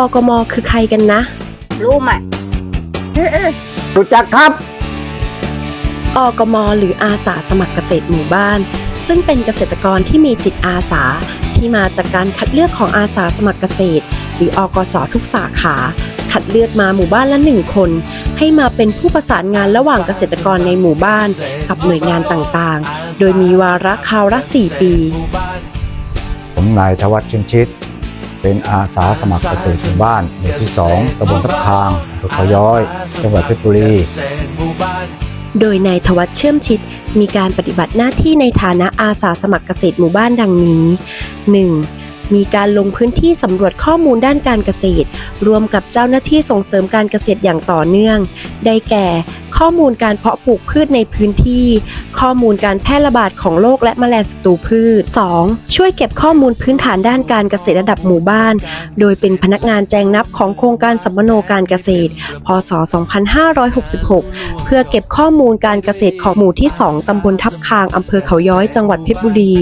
อกมคือใครกันนะ รู้ไหมเออเออรู้จักครับอกมหรืออาสาสมัครเกษตรหมู่บ้าน ซึ่งเป็นเกษตรกรที่มีจิตอาสา ที่มาจากการคัดเลือกของอาสาสมัครเกษตร หรืออกสทุกสาขา คัดเลือกมาหมู่บ้านละหนึ่งคน ให้มาเป็นผู้ประสานงานระหว่างเกษตรกรในหมู่บ้าน กับหน่วยงานต่างๆ โดยมีวาระคราวละ4ปี ผมนายธวัชชินชิต เป็นอาสาสมัครเกษตรหมู่บ้านหมู่ที่ 2ตำบลทับคางอำเภอขย้อย จังหวัดเพชรบุรี โดยนายทวัชเชื่อมชิด มีการปฏิบัติหน้าที่ในฐานะอาสาสมัครเกษตรหมู่บ้านดังนี้ 1. มีการลงพื้นที่สำรวจข้อมูลด้านการเกษตร รวมกับเจ้าหน้าที่ส่งเสริมการเกษตรอย่างต่อเนื่อง ได้แก่ ข้อมูลการเพาะปลูกพืชในพื้นที่ ข้อมูลการแพร่ระบาดของโรคและแมลงศัตรูพืช 2. ช่วยเก็บข้อมูลพื้นฐานด้านการเกษตรระดับหมู่บ้าน โดยเป็นพนักงานแจงนับของโครงการสัมมโนการเกษตร พศ 2566 เพื่อเก็บข้อมูลการเกษตรของหมู่ที่ 2 ตำบลทับคางอำเภอเขาย้อย จังหวัดเพชรบุรี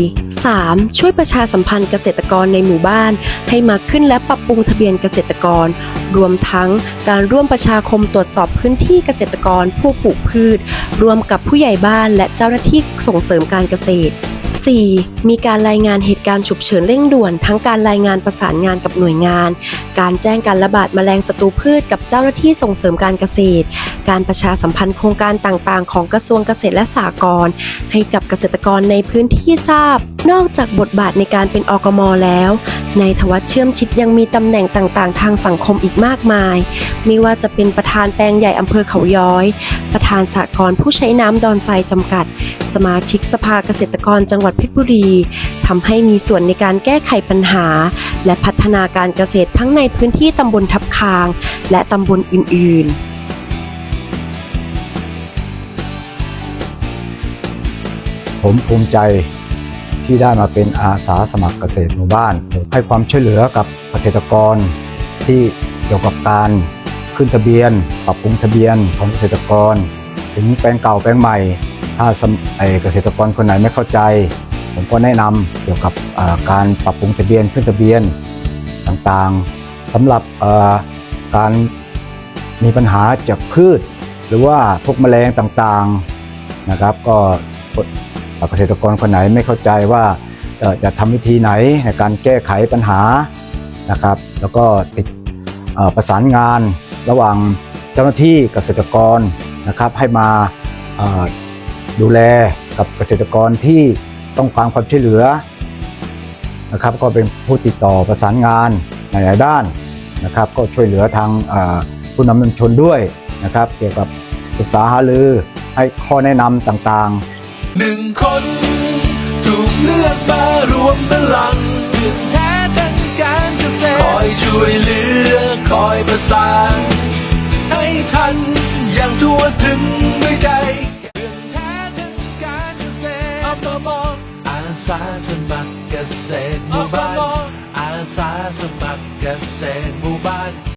3. ช่วยประชาสัมพันธ์เกษตรกรในหมู่บ้าน ให้มาขึ้นและปรับปรุงทะเบียนเกษตรกร รวมทั้งการร่วมประชาคมตรวจสอบพื้นที่เกษตรกรผู้ปลูกพืช รวมกับผู้ใหญ่บ้านและเจ้าหน้าที่ส่งเสริมการเกษตร 4. มีการรายงานเหตุการณ์ฉุกเฉินเร่งด่วน ทั้งการรายงานประสานงานกับหน่วยงาน การแจ้งการระบาดแมลงศัตรูพืชกับเจ้าหน้าที่ส่งเสริมการเกษตร การประชาสัมพันธ์โครงการต่างๆ ของกระทรวงเกษตรและสหกรณ์ให้กับเกษตรกรในพื้นที่ทราบ นอกจากบทบาทในการเป็นอกมแล้วนายทวัชเชื่อมชิดยังมีตำแหน่งต่างๆ ทางสังคมอีกมากมาย ไม่ว่าจะเป็นประธานแปลงใหญ่อำเภอเขาย้อย ประธานสหกรผู้ใช้น้ำดอนทรายจำกัด สมาชิกสภาเกษตรกรจังหวัดเพชรบุรีทำให้มีส่วนในการแก้ไขปัญหา และพัฒนาการเกษตรทั้งในพื้นที่ตำบลทับคาง และตำบลอื่น ๆผมภูมิใจ ที่ได้มาเป็นอาสาสมัครเกษตรหมู่บ้าน ให้ความช่วยเหลือกับเกษตรกร ที่เกี่ยวกับการขึ้นทะเบียน ปรับปรุงทะเบียนของเกษตรกร ถึงแปลงเก่าแปลงใหม่ ถ้าเกษตรกรคนไหนไม่เข้าใจ ผมก็แนะนำเกี่ยวกับการปรับปรุงทะเบียนขึ้นทะเบียนต่างๆสำหรับการมีปัญหาจากพืช หรือว่าพวกแมลงต่างๆนะครับ ก็ เกษตรกรคนไหนไม่เข้าใจว่าจะทำวิธีไหนในการแก้ไขปัญหานะครับ แล้วก็ติดประสานงานระหว่างเจ้าหน้าที่เกษตรกรนะครับ ให้มาดูแลกับเกษตรกรที่ต้องการความช่วยเหลือนะครับ ก็เป็นผู้ติดต่อประสานงานในหลายด้านนะครับ ก็ช่วยเหลือทางผู้นำชุมชนด้วยนะครับ เกี่ยวกับปรึกษาหารือให้ข้อแนะนำต่างๆ หนึ่งคน ถูกเลือกมารวมพลังถึงแท้ทั้งการเกษตรคอยช่วยเหลือคอยประสานให้ทันอย่างทั่วถึงด้วยใจถึงแท้ทั้งการเกษตรอปมอาสาสมัครเกษตรมู่บ้าน